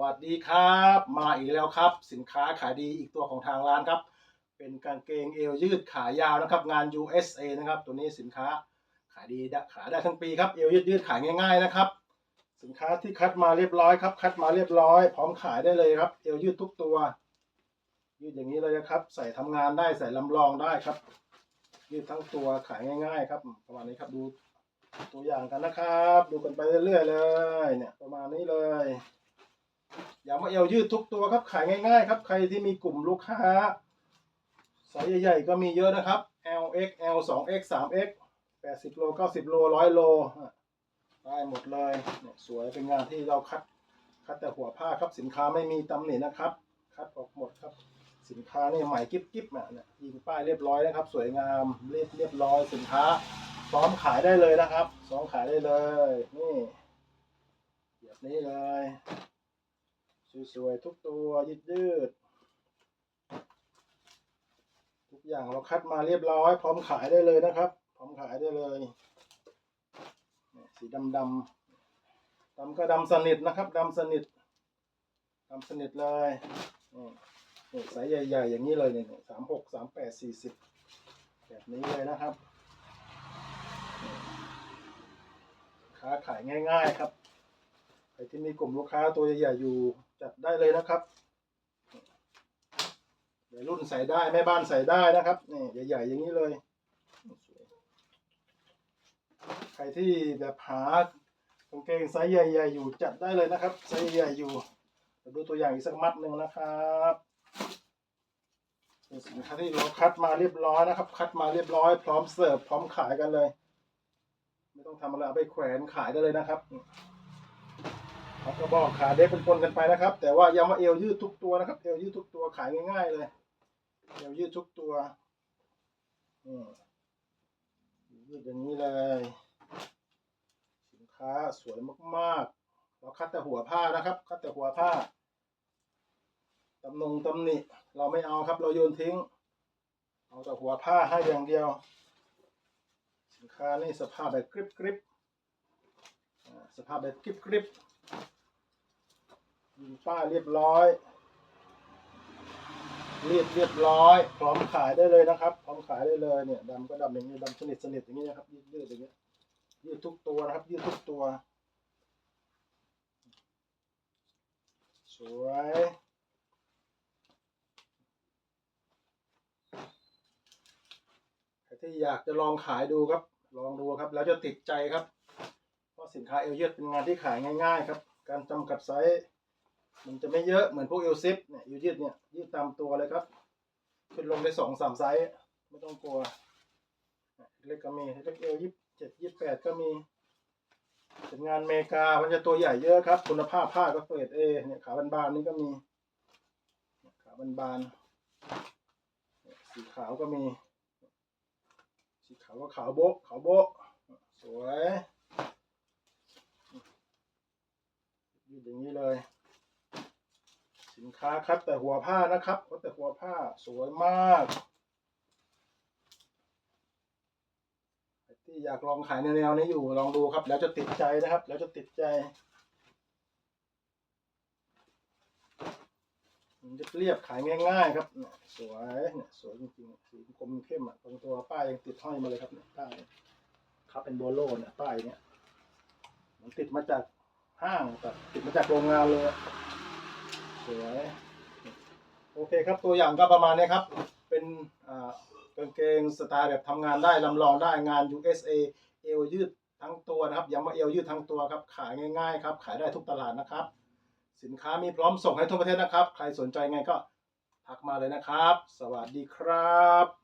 วัสดีครับ มาอีกแล้วครับ สินค้าขายดีอีกตัวของทางร้านครับ เป็นกางเกงเอวยืดขายาวนะครับ งาน USA นะครับ ตัวนี้สินค้าขายดีขายได้ทั้งปีครับเอวยืดยืดขายง่าย ๆนะครับ สินค้าที่คัดมาเรียบร้อยครับ คัดมาเรียบร้อย พร้อมขายได้เลยครับ เอวยืดทุกตัว ยืดอย่างนี้เลยนะครับ ใส่ทำงานได้ใส่ลำลองได้ครับ ยืดทั้งตัวขายง่าย ๆ ครับ ประมาณนี้ครับดูตัวอย่างกันนะครับ ดูกันไปเรื่อยๆเลย เนี่ยประมาณนี้เลย อย่ามาเอวยืดทุกตัวครับขายง่าย ๆ ครับ ใครที่มีกลุ่มลูกค้าไซส์ใหญ่ๆก็มีเยอะนะครับ L X L 2 X 3 X 80โล90โล100โลได้หมดเลยเนี่ยสวยเป็นงานที่เราคัดคัดแต่หัวผ้าครับสินค้าไม่มีตำหนินะครับ คัดออกหมดครับ สินค้านี่ใหม่กิ๊บกิ๊บอะเนี่ยยิงป้ายเรียบร้อยนะครับ สวยงามเรียบเรียบร้อยสินค้าพร้อมขายได้เลยนะครับพร้อมขายได้เลย นี่แบบนี้เลย สวยๆทุกตัวยืดยืดๆทุกอย่างเราคัดมาเรียบร้อย พร้อมขายได้เลยนะครับ พร้อมขายได้เลยสีดำดำดำก็ดำสนิทนะครับดำสนิทดำสนิทเลยนี่ยไซส์ใหญ่ ๆ อย่างนี้เลยเนี่ยสามหกสามแปดสี่สิบแบบนี้เลยนะครับค้าขายง่าย ๆ ครับใครที่มีกลุ่มลูกค้าตัวใหญ่ๆอยู่ จัดได้เลยนะครับเดี๋ยรุ่นใส่ได้แม่บ้านใส่ได้นะครับนี่ใหญ่ๆอย่างนี้เลย ใครที่แบบหากางเกงไซส์ใหญ่ ๆ อยู่จัดได้เลยนะครับไซส์ใหญ่ๆอยู่เดี๋ยวดูตัวอย่างอีกสักมัดหนึ่งนะครับเป็นสินค้าที่เราคัดมาเรียบร้อยนะครับ คัดมาเรียบร้อยพร้อมเสิร์ฟพร้อมขายกันเลย ไม่ต้องทำอะไรเอาไปแขวนขายได้เลยนะครับับกระบอกขาเด็กเป็นปนกันไปนะครับ แต่ว่าย้ำว่าเอวยืดทุกตัวนะครับ เอวยืดทุกตัวขายง่ายๆเลย เอวยืดทุกตัวอืมยืดอย่างนี้เลย สินค้าสวยมากๆ เราคัดแต่หัวผ้านะครับ คัดแต่หัวผ้าตำนงตำหนิเราไม่เอาครับ เราโยนทิ้ง เอาแต่หัวผ้าให้อย่างเดียว สินค้านี่สภาพแบบกริบกริบสภาพแบบกริบกริบ ยิงป้าเรียบร้อยเรียบเรียบร้อย พร้อมขายได้เลยนะครับ พร้อมขายได้เลยเนี่ยดำก็ดำอย่างนี้ดำสนิทสนิทอย่างนี้นะครับยืดยืดอย่างเงี้ยยืดทุกตัวนะครับ ยืดทุกตัว สวยใครที่อยากจะลองขายดูครับ ลองดูครับ แล้วจะติดใจครับ เพราะสินค้าเอลยืดเป็นงานที่ขายง่าย ๆ ครับ การจำกัดไซส์ มันจะไม่เยอะเหมือนพวกเอลซิปเนี่ยยูยืดเนี่ยยืดตามตัวเลยครับ ขึ้นลงได้สองสามไซส์ไม่ต้องกลัว เล็กก็มีเล็กเอลยี่สิบเจ็ดยี่สิบแปดก็มีเป็นงานเมกา มันจะตัวใหญ่เยอะครับ คุณภาพผ้าก็เปิดเอเนี่ยขาบานๆนี่ก็มีขาบานๆสีขาวก็มี สีขาวก็ขาวโบ๊ะขาวโบ๊ะสวยยืดอย่างนี้เลย นค้าคัดแต่หัวผ้านะครับคัดแต่หัวผ้าสวยมากที่อยากลองขายในแนวนี้อยู่ลองดูครับ แล้วจะติดใจนะครับ แล้วจะติดใจมันจะเรียบขายง่าย ๆ ครับเนี่ยสวยเนี่ยสวยจริงๆสีกลมเข้มอะตรงตัวป้ายยังติดห้อยมาเลยครับเนี่ยป้ายครับเป็นโบโลเนี่ยป้ายเนี่ยมันติดมาจากห้างแต่ติดมาจากโรงงานเลย สวย โอเคครับตัวอย่างก็ประมาณนี้ครับ เป็นกางเกงสไตล์แบบทำงานได้ลำลองได้งาน USA เอวยืดทั้งตัวนะครับย้ำว่าเอวยืดทั้งตัวครับ ขายง่ายๆครับ ขายได้ทุกตลาดนะครับ สินค้ามีพร้อมส่งให้ทั่วประเทศนะครับ ใครสนใจไงก็ทักมาเลยนะครับ สวัสดีครับ